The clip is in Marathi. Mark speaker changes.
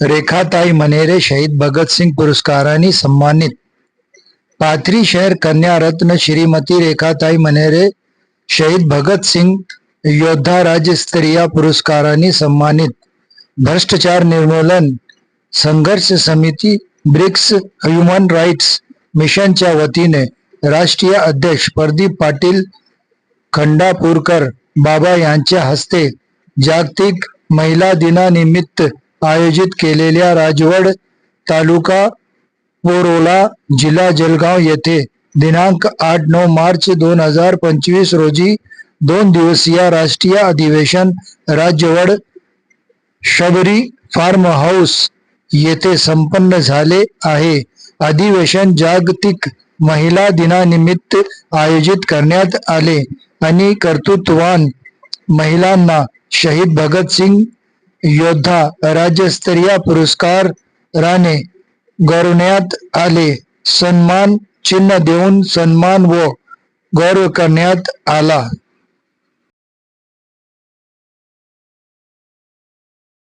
Speaker 1: रेखाताई मनेरे शहीद भगतसिंग पुरस्काराने सन्मानित. पाथरी शहर कन्या रत्न श्रीमती रेखाताई मनेरे शहीद भगतसिंग योद्धा राज्यस्तरीय पुरस्काराने सन्मानित. भ्रष्टाचार निर्मूलन संघर्ष समिती ब्रिक्स ह्युमन राईट्स मिशनच्या वतीने राष्ट्रीय अध्यक्ष प्रदीप पाटील खंडापूरकर बाबा यांच्या हस्ते जागतिक महिला दिनानिमित्त आयोजित केलेल्या राजवड तालुका पोरोला जिल्हा जलगाव येथे दिनांक आठ नऊ मार्च दोन हजार पंचवीस रोजी दोन दिवसीय राष्ट्रीय अधिवेशन राजवड शबरी फार्म हाऊस येथे संपन्न झाले आहे. अधिवेशन जागतिक महिला दिनानिमित्त आयोजित करण्यात आले आणि कर्तृत्ववान महिलांना शहीद भगतसिंग योद्धा राज्यस्तरीय पुरस्काराने गौरवण्यात आले. सन्मान चिन्ह देऊन सन्मान व गौरव करण्यात आला.